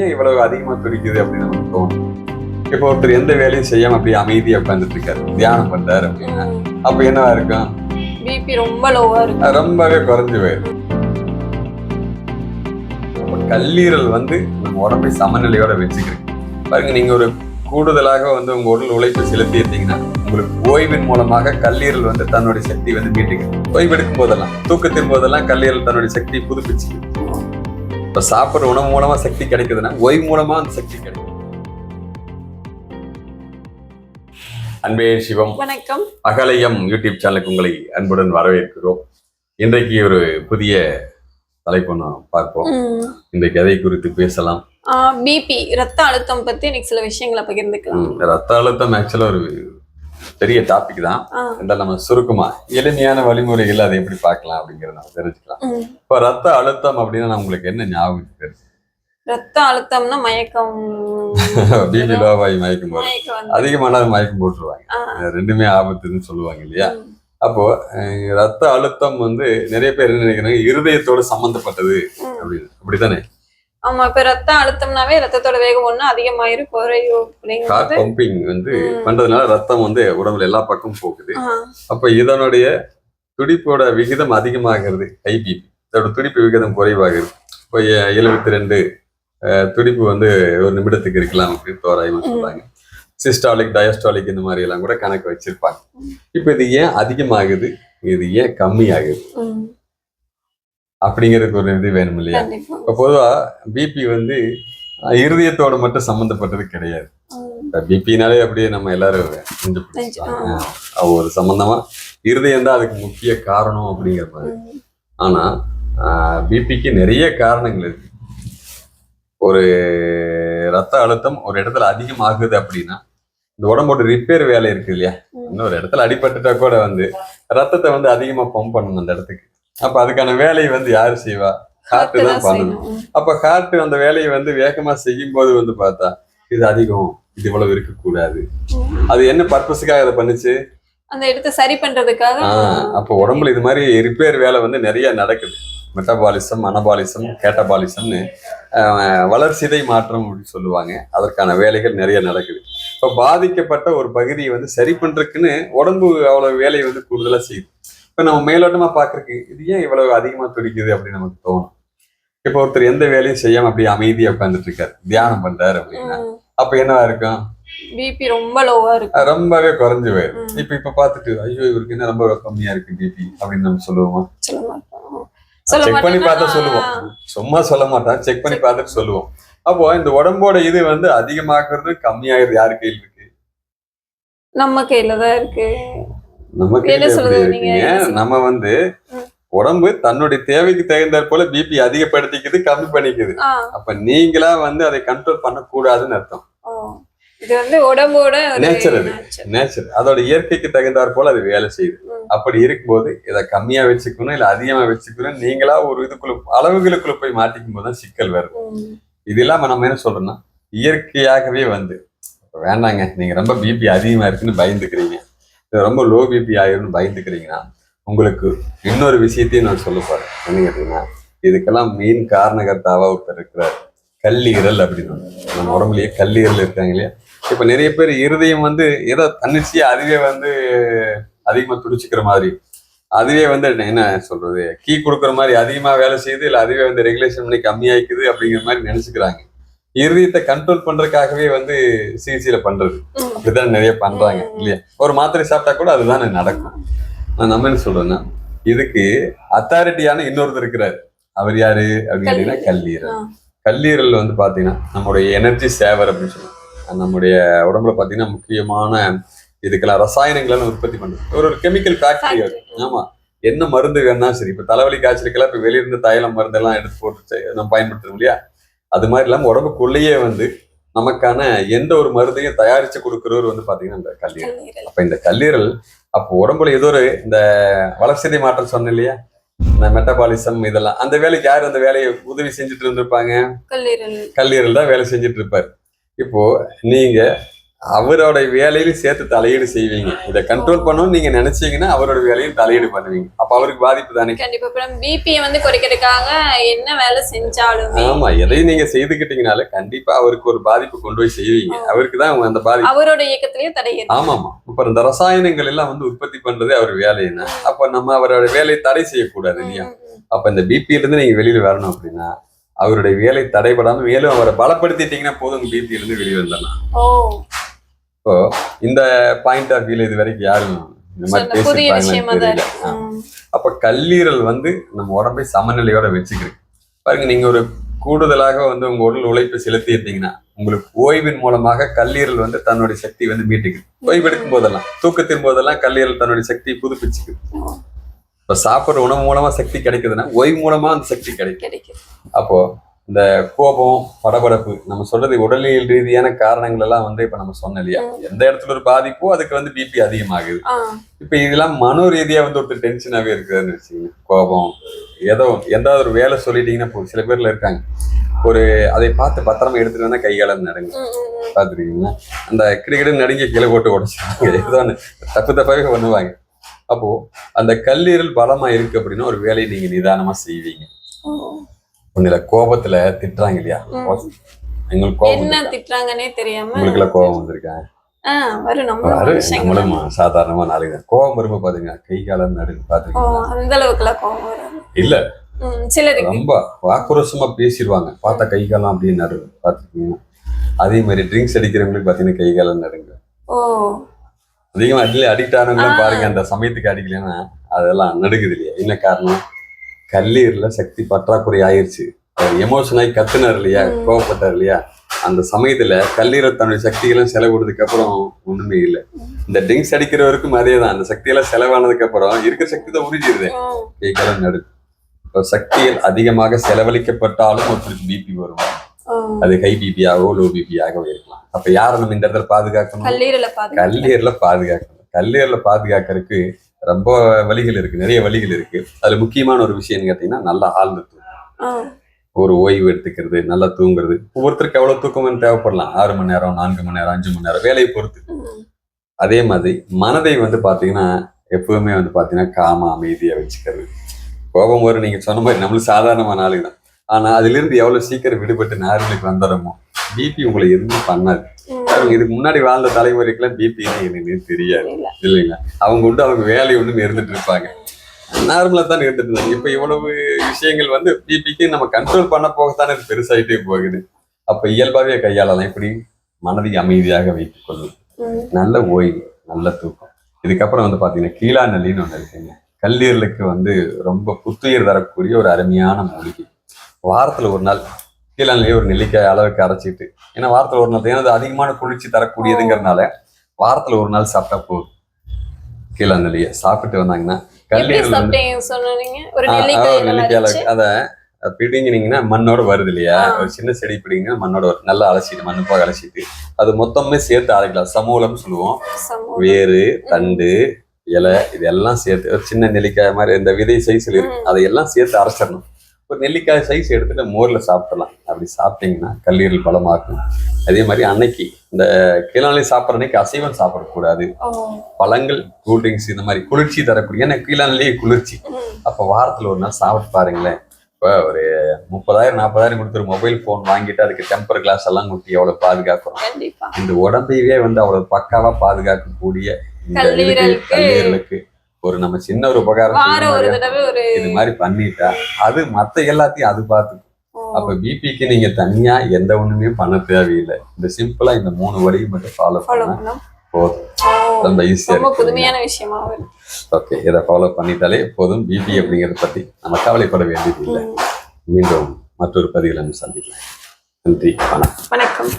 ஏன் இவ்வளவு அதிகமா துடிக்குது அப்படின்னு நமக்கு தோணும். இப்போ ஒருத்தர் எந்த வேலையும் செய்யாம அப்படியே அமைதியா உட்காந்துட்டு இருக்காரு தியானம் பண்றாரு அப்படின்னா. அப்ப என்னவா இருக்கும்? பிபி ரொம்ப லோவா இருக்கு ரொம்பவே குறைஞ்சு போயிடும். கல்லீரல் வந்து நம்ம உடம்பை சமநிலையோட வச்சுக்கிறீங்க பாருங்க நீங்க ஒரு கூடுதலாக வந்து உங்க உடல் உழைப்பு செலுத்திட்டீங்கன்னா உங்களுக்கு ஓய்வின் மூலமாக கல்லீரல் வந்து தன்னுடைய சக்தி வந்து மீட்டுக்குது ஓய்வு எடுக்கும் போதெல்லாம் தூக்கத்தின் போதெல்லாம் கல்லீரல் தன்னுடைய சக்தியை புதுப்பிச்சுக்குது இப்ப சாப்பிடுற உணவு மூலமா சக்தி கிடைக்குதுன்னா ஓய்வு மூலமா அந்த சக்தி கிடைக்கும். அன்பே சிவம். வணக்கம். அகலயம் யூடியூப் சேனலுக்கு உங்களை அன்புடன் வரவேற்கிறோம். இன்றைக்கு ஒரு புதிய தலைப்பு நாம் பார்ப்போம். இன்றைக்கு எதை குறித்து பேசலாம்? பிபி ரத்த அழுத்தம் பத்தி எனக்கு சில விஷயங்களை பகிர்ந்துக்கலாம். ரத்த அழுத்தம் ஆக்சுவலா ஒரு பெரிய டாபிக் தான். இருந்தாலும் நம்ம சுருக்கமா எளிமையான வழிமுறைகள் அதை எப்படி பார்க்கலாம் அப்படிங்கறத நம்ம தெரிஞ்சுக்கலாம். இப்போ ரத்த அழுத்தம் அப்படின்னா உங்களுக்கு என்ன ஞாபகம் இருக்கு? ரத்த அழுத்தம்னா மயக்கம். பிபி லோவாய் மயக்கும் வந்து. அதிகமான மயக்கம் போட்டுருவாங்க. ரெண்டுமே ஆபத்துன்னு சொல்லுவாங்க இல்லையா. அப்போ ரத்த அழுத்தம் வந்து நிறைய பேர் என்ன நினைக்கிறாங்க? இருதயத்தோட சம்பந்தப்பட்டது. அப்படின்னு. அப்படித்தானே? ஆமா இப்ப ரத்த அழுத்தம்னாவே ரத்தத்தோட வேகம் ஒண்ணு அதிகமாயிரும். குறையும் பம்பிங் வந்து. பண்றதுனால ரத்தம் வந்து உடம்புல எல்லா பக்கமும் போகுது. அப்ப இதனுடைய துடிப்போட விகிதம் அதிகமாகிறது பிபி இதோட துடிப்பு விகிதம் குறைவாகிறது. இப்போ எழுபத்தி ரெண்டு துடிப்பு வந்து ஒரு நிமிடத்துக்கு இருக்கலாம் அப்படின்னு தோராயமா. சொல்றாங்க. சிஸ்டாலிக் டயஸ்டாலிக் இந்த மாதிரி எல்லாம் கூட கணக்கு வச்சிருப்பாங்க. இப்போ இது ஏன் அதிகமாகுது? இது ஏன் கம்மியாகுது? அப்படிங்கிறதுக்கு ஒரு இது வேணும் இல்லையா? இப்போ பொதுவா பிபி வந்து இருதயத்தோட மட்டும் சம்மந்தப்பட்டது கிடையாது. பிபினாலே அப்படியே நம்ம எல்லாரும். அது ஒரு சம்பந்தமா இருதயம் தான் அதுக்கு முக்கிய காரணம் அப்படிங்கிற மாதிரி. ம், ஆனா பிபிக்கு நிறைய காரணங்கள் இருக்கு. ஒரு ரத்த அழுத்தம் ஒரு இடத்துல அதிகமாகுது அப்படின்னா இந்த உடம்போட ரிப்பேர் வேலை இருக்கு இல்லையா. இன்னொரு இடத்துல அடிபட்டுட்டா கூட வந்து ரத்தத்தை வந்து அதிகமா பம்ப் பண்ணணும் அந்த இடத்துக்கு. அப்ப அதுக்கான வேலையை வந்து யாரு செய்வா? ஹார்ட் தான் பண்ணணும். அப்ப ஹார்ட் அந்த வேலையை வந்து வேகமா செய்யும் போது வந்து பார்த்தா இது அதிகம் இது இவ்வளவு இருக்கக்கூடாது. அது என்ன பர்பஸுக்காக அதை பண்ணுச்சு? அந்த இடத்த சரி பண்றதுக்காக அப்போ உடம்புல இது மாதிரி ரிப்பேர் வேலை வந்து நிறைய நடக்குது. மெட்டபாலிசம் அனபாலிசம் கேட்டபாலிசம்னு வளர்சிதை மாற்றம் அப்படின்னு சொல்லுவாங்க. அதற்கான வேலைகள் நிறைய நடக்குது. இப்போ பாதிக்கப்பட்ட ஒரு பகுதியை வந்து சரி பண்றதுக்குன்னு உடம்பு அவ்வளவு வேலையை வந்து கூடுதலா செய்யுது. இப்போ நம்ம மேலோட்டமா பார்க்கறதுக்கு இது ஏன் இவ்வளவு அதிகமா துடிக்குது அப்படின்னு நமக்கு தோணும். இப்போ ஒருத்தர் எந்த வேலையும் செய்யாம அப்படியே அமைதியா உட்காந்துட்டு இருக்காரு. தியானம் பண்றாரு அப்படின்னா. அப்ப என்னவா இருக்கும்? பிபி ரொம்ப லோவா இருக்கு ரொம்பவே குறைஞ்சு போயிடும். இப்ப இப்ப பாத்துட்டு ஐயோ இவருக்கு என்ன ரொம்ப கம்மியா இருக்கு பிபி அப்படின்னு நம்ம சொல்லுவோமா? செக் பண்ணி பார்த்தா சொல்லுவோம். சும்மா சொல்ல மாட்டான் செக் பண்ணி பார்த்துட்டு சொல்லுவோம். அப்போ இந்த உடம்போட இது வந்து அதிகமாக்குறது கம்மியாகிறது யாரு கையில் இருக்கு? நம்ம கையில தான் இருக்கு. சொல்றது? நம்ம வந்து. உடம்பு தன்னுடைய தேவைக்கு தகுந்தாற் போல பிபி அதிகப்படுத்திக்குது கம்மி பண்ணிக்குது அப்ப நீங்களா வந்து அதை கண்ட்ரோல் பண்ணக்கூடாதுன்னு அர்த்தம் ஓ. இது வந்து உடம்போட ஒரு Nature அது. nature. நேச்சர் அதோட இயற்கைக்கு தகுந்தாற் போல அது வேலை செய்யுது. அப்படி இருக்கும்போது இதை கம்மியா வச்சுக்கணும் இல்ல அதிகமா வச்சுக்கணும் நீங்களா ஒரு இதுக்குள்ள அளவுகளுக்குள்ள போய் மாட்டிக்கும் போது தான் சிக்கல் வருது ம். இது இல்லாம நம்ம என்ன சொல்றோம்னா இயற்கையாகவே வந்து வேண்டாங்க நீங்க ரொம்ப பிபி அதிகமா இருக்குன்னு பயந்துக்கிறீங்க ரொம்ப லோ பிபி ஆயிரும்னு பயந்துக்கிறீங்கன்னா உங்களுக்கு இன்னொரு விஷயத்தையும் நான் சொல்ல போறேன். என்ன கேட்டீங்கன்னா இதுக்கெல்லாம் மெயின் காரணகர்த்தாவா ஒருத்தர் இருக்கிறார். கல்லீரல் அப்படின்னு நம்ம உடம்புலயே கல்லீரல் இருக்காங்க இல்லையா? இப்ப நிறைய பேர் இருதயம் வந்து ஏதோ தன்னிச்சையா அதுவே வந்து அதிகமா துடிச்சுக்கிற மாதிரி. அதுவே வந்து என்ன- என்ன சொல்றது? கீ கொடுக்குற மாதிரி அதிகமா வேலை செய்யுது இல்ல அதுவே வந்து ரெகுலேஷன் பண்ணி கம்மியாயிக்குது அப்படிங்கிற மாதிரி நினைச்சுக்கிறாங்க. இருதயத்தை கண்ட்ரோல் பண்றதுக்காகவே வந்து சிகிச்சையில பண்றது. அப்படிதான் நிறைய பண்றாங்க. இல்லையா? ஒரு மாத்திரை சாப்பிட்டா கூட அதுதானே நடக்கும். நான் நம்ம என்ன சொல்றேன்னா இதுக்கு அத்தாரிட்டியான இன்னொருத்தர் இருக்கிறாரு. அவர் யாரு? அப்படின்னு கேட்டீங்கன்னா கல்லீரல். கல்லீரல். வந்து பாத்தீங்கன்னா நம்முடைய எனர்ஜி சேவர் அப்படின்னு சொல்லுவோம் நம்முடைய உடம்புல பாத்தீங்கன்னா முக்கியமான இதுக்கெல்லாம் ரசாயனங்களை உற்பத்தி பண்றது. ஒரு ஒரு கெமிக்கல் ஃபேக்டரி. ஆமா. என்ன மருந்து வேணா சரி. இப்ப தலைவலி காய்ச்சலுக்கெல்லாம் இப்ப வெளியிருந்து தைலம் மருந்து எல்லாம் எடுத்து போட்டு நம்ம பயன்படுத்துறோம் இல்லையா? அது மாதிரி இல்லாம உடம்புக்குள்ளேயே வந்து நமக்கான எந்த ஒரு மருந்தையும் தயாரிச்சு கொடுக்கிறவர் வந்து பாத்தீங்கன்னா இந்த கல்லீரல். அப்ப இந்த கல்லீரல் அப்போ உடம்புல ஏதோ ஒரு இந்த வளர்சிதை மாற்றம் சொன்னேன் இல்லையா? இந்த மெட்டபாலிசம் இதெல்லாம். அந்த வேலைக்கு யார் அந்த வேலையை உதவி செஞ்சுட்டு இருந்திருப்பாங்க? கல்லீரல். கல்லீரல் தான் வேலை செஞ்சுட்டு இருப்பார். இப்போ நீங்க அவரோட வேலையிலும் சேர்த்து தலையீடு செய்வீங்க. இதை கண்ட்ரோல் பண்ணணும்னு நீங்க நினைச்சீங்கன்னா அவரோட வேலையும் தலையீடு பண்ணுவீங்க. அப்ப அவருக்கு பாதிப்பு தானே? கண்டிப்பா. இப்ப பிபியை வந்து குறைக்கிறதுக்காக என்ன வேலை செஞ்சாலுமே ஆமா எதையும் நீங்க செய்துக்கிட்டீங்கனாலே கண்டிப்பா அவருக்கு ஒரு பாதிப்பு கொண்டு போய் செய்வீங்க. அவருக்கு தான் அந்த பாதிப்பு. அவரோட இயக்கத்திலயும் தடை ஏற்படும். ஆமாமா. இப்ப இந்த ரசாயனங்கள் எல்லாம் வந்து உற்பத்தி பண்றதே அவர் வேலைன்னா அப்ப நம்ம அவரோட வேலையை தடை செய்யக்கூடாது இல்லையா. அப்ப இந்த பிபியில இருந்து நீங்க வெளியில வரணும் அப்படின்னா அவருடைய வேலை தடைபடாம மேலும் அவரை பலப்படுத்திட்டீங்கன்னா போதும். பிபியில இருந்து வெளியே வந்துடலாம். இப்போ இந்த பாயிண்ட் ஆஃப் வியூல இது வரைக்கும் யாரும் இந்த மாதிரி பேசியிருப்பாங்கன்னு தெரியல. அப்ப கல்லீரல் வந்து நம்ம உடம்பை சமநிலையோட வச்சுக்கிறேன் பாருங்க நீங்க ஒரு கூடுதலாக வந்து உங்க உடல் உழைப்பு செலுத்திட்டீங்கன்னா உங்களுக்கு ஓய்வின் மூலமாக கல்லீரல் வந்து தன்னுடைய சக்தி வந்து மீட்டுக்குது. ஓய்வு எடுக்கும் போதெல்லாம் தூக்கத்தின் போதெல்லாம் கல்லீரல் தன்னுடைய சக்தியை புதுப்பிச்சுக்குது. இப்ப சாப்பிடுற உணவு மூலமா சக்தி கிடைக்குதுன்னா ஓய்வு மூலமா அந்த சக்தி கிடைக்கும். அப்போ இந்த கோபம் படபடப்பு நம்ம சொல்றது உடலியல் ரீதியான காரணங்கள் எல்லாம் வந்து இப்ப நம்ம சொன்னோம் இல்லையா எந்த இடத்துல ஒரு பாதிப்போ அதுக்கு வந்து பிபி அதிகமாகுது. இப்ப இதெல்லாம் மனோ ரீதியா வந்து ஒருத்தர் டென்ஷனாவே இருக்குதுன்னு வச்சுக்கோங்க. கோபம் ஏதோ எந்த ஒரு வேலை சொல்லிட்டீங்கன்னா போதும் சில பேர்ல இருக்காங்க. ஒரு அதை பார்த்து பத்திரமா எடுத்துட்டு வந்தா கைகாலம் நடங்க. பார்த்துருக்கீங்களா? அந்த கிடுகிடு நடுங்க கீழே போட்டு உடச்சிருவாங்க. ஏதோ தப்பு தப்பாவே பண்ணுவாங்க. அப்போ அந்த கல்லீரல் பலமா இருக்கு அப்படின்னா ஒரு வேலையை நீங்க நிதானமா செய்வீங்க. ஒண்ணுல கோபத்துல திட்டுறாங்க இல்லையா. எங்களுக்கு கோபம்? திட்டுறாங்கன்னே தெரியாம உங்களுக்கு எல்லாம் கோபம் வந்திருக்கா? ஆ, வரும். நம்மளும். சாதாரணமா நாளைக்கு கோபம் வரும்போது பாத்தீங்க கை காலம் நடுங்க ஓ பாத்துருக்கீங்களா? அந்த அளவுக்குலாம் வரும் இல்ல. சிலருக்கு. ரொம்ப ஆக்ரோஷமா பேசிடுவாங்க. பார்த்தா கை காலம் அப்படியே நடுங்க பாத்துருக்கீங்கன்னா அதே மாதிரி ட்ரிங்க்ஸ் அடிக்கிறவங்களுக்கு பாத்தீங்கன்னா கை காலம் நடுங்க. ஓ. அதிகமா அடிக்ட் ஆனவங்களும். பாருங்க அந்த சமயத்துக்கு அடிக்கலைன்னா அதெல்லாம் நடுக்குது இல்லையா? என்ன காரணம்? கல்லீரல சக்தி பற்றாக்குறை ஆயிருச்சு. அவர் எமோஷன் ஆகி கத்துனார் இல்லையா. கோவப்பட்டார் இல்லையா? அந்த சமயத்துல கல்லீரல் தன்னுடைய சக்தியெல்லாம் செலவிடுறதுக்கு அப்புறம் ஒண்ணுமே இல்லை. இந்த ட்ரிங்க்ஸ் அடிக்கிறவருக்கும் அதே தான் அந்த சக்தியெல்லாம் செலவானதுக்கு அப்புறம் இருக்கிற சக்தி தான் உறிஞ்சிருது. கை காலம் நடு இப்போ சக்தியில் அதிகமாக செலவழிக்கப்பட்டாலும் ஒருத்தருக்கு பிபி வரும். அது ஹை பிபியாகவோ லோ பிபியாகவோ இருக்கலாம். அப்ப யாரை நம்ம இந்த இடத்துல பாதுகாக்கணும்? கல்லீரலை பாதுகாக்க கல்லீரல பாதுகாக்கணும். கல்லீரல பாதுகாக்கறதுக்கு ரொம்ப வழிகள் இருக்கு நிறைய வழிகள் இருக்கு. அதுல முக்கியமான ஒரு விஷயம் கேட்டீங்கன்னா நல்லா ஆழ்ந்த தூக்கம் ஒரு ஓய்வு எடுத்துக்கிறது நல்லா தூங்குறது. ஒவ்வொருத்தருக்கு எவ்வளவு தூக்கம் தேவைப்படலாம். ஆறு மணி நேரம் நான்கு மணி நேரம் அஞ்சு மணி நேரம் வேலையை பொறுத்து. அதே மாதிரி மனதை வந்து பாத்தீங்கன்னா எப்பவுமே வந்து பாத்தீங்கன்னா காம அமைதியா வச்சுக்கிறது. கோபம் வரும். நீங்க சொன்ன மாதிரி நம்மளும் சாதாரணமான ஆளுங்க தான். ஆனா அதுல இருந்து எவ்வளவு சீக்கிரம் விடுபட்டு நார்மலுக்கு வந்துடுறோமோ பிபி உங்களை எதுவுமே பண்ணாது. இதுக்கு முன்னாடி வாழ்ந்த தலைமுறைக்கெல்லாம் பிபி எனக்கு தெரியாது. இல்ல. இல்லைங்களா? அவங்க உண்டு அவங்க வேலையை ஒன்று இருந்துட்டு இருப்பாங்க. நார்மலா தான் இருந்துட்டு இருந்தாங்க. இப்ப இவ்வளவு விஷயங்கள் வந்து பிபிக்கு நம்ம கண்ட்ரோல் பண்ண போகத்தானே இது பெருசாயிட்டே போகுது. அப்ப இயல்பாவே கையாளலாம். இப்படி மனதை அமைதியாக வைத்துக் கொள்ளும். நல்ல ஓய்வு நல்ல தூக்கம். இதுக்கப்புறம் வந்து பாத்தீங்கன்னா கீழா நெல்லின்னு ஒண்ணு இருக்குங்க கல்லீரலுக்கு வந்து ரொம்ப புத்துயிர் தரக்கூடிய ஒரு அருமையான மூலிகை. வாரத்துல ஒரு நாள் கீழா ஒரு நெல்லிக்காய் அளவுக்கு அரைச்சிட்டு ஏன்னா வாரத்துல ஒரு நாள் ஏன்னா அது அதிகமான குளிர்ச்சி தரக்கூடியதுங்கிறதுனால வாரத்துல ஒரு நாள் சாப்பிட்டா போதும். கீழா நெல்லியை சாப்பிட்டு வந்தாங்கன்னா கல்லீரல் ஒரு நெல்லிக்காய் அளவுக்கு. அதை பிடிங்கினீங்கன்னா மண்ணோட வருது இல்லையா. ஒரு சின்ன செடி பிடிங்கன்னா மண்ணோட வரும் நல்லா அலசிட்டு மண்ணு போக அலசிட்டு. அது மொத்தமே சேர்த்து அரைக்கலாம் சமூலம்னு சொல்லுவோம். வேறு தண்டு இலை இதெல்லாம் சேர்த்து ஒரு சின்ன நெல்லிக்காய் மாதிரி இந்த விதை சைஸ்ல இருக்கு. அதையெல்லாம் சேர்த்து அரைச்சிடணும். ஒரு நெல்லிக்காய் சைஸ் எடுத்துட்டு மோர்ல சாப்பிடலாம். அப்படி சாப்பிட்டீங்கன்னா கல்லீரல் பலமாக்கும் அதே மாதிரி அன்னைக்கு இந்த கீழாலை சாப்பிட்ற அன்னைக்கு அசைவம் சாப்பிடக்கூடாது. பழங்கள் கூல்ட்ரிங்க்ஸ் இந்த மாதிரி குளிர்ச்சி தரக்கூடிய ஏன்னா கீழானிலேயே குளிர்ச்சி. அப்போ வாரத்துல ஒரு நாள் சாப்பிட்டு பாருங்களேன். இப்போ ஒரு முப்பதாயிரம் நாற்பதாயிரம் கொடுத்து ஒரு மொபைல் ஃபோன் வாங்கிட்டு அதுக்கு டெம்பர் கிளாஸ் எல்லாம் கொடுத்து எவ்வளவு பாதுகாக்கிறோம் இந்த உடம்பையே வந்து அவ்வளவு பக்காவா பாதுகாக்கக்கூடிய இந்த கல்லீரலுக்கு. ஒரு நம்ம சின்ன ஒரு உபகாரம் இது மாதிரி பண்ணிட்டா அது மத்த எல்லாத்தையும் அது பார்த்து ஓ, அப்ப பிபிக்கு நீங்க தனியா எந்த ஒண்ணுமே பண்ண தேவையில்லை. இந்த சிம்பிளா இந்த மூணு வழியை மட்டும் ஃபாலோ பண்ணா. போதும். ரொம்ப ஈஸியா ரொம்ப புதுமையான விஷயமா ஓகே இதை ஃபாலோ பண்ணிட்டாலே போதும். பிபி அப்படிங்கறத பத்தி நம்ம கவலைப்பட வேண்டியது இல்லை மீண்டும் மற்றொரு பதிவில் நம்ம சந்திக்கலாம். நன்றி வணக்கம். வணக்கம்.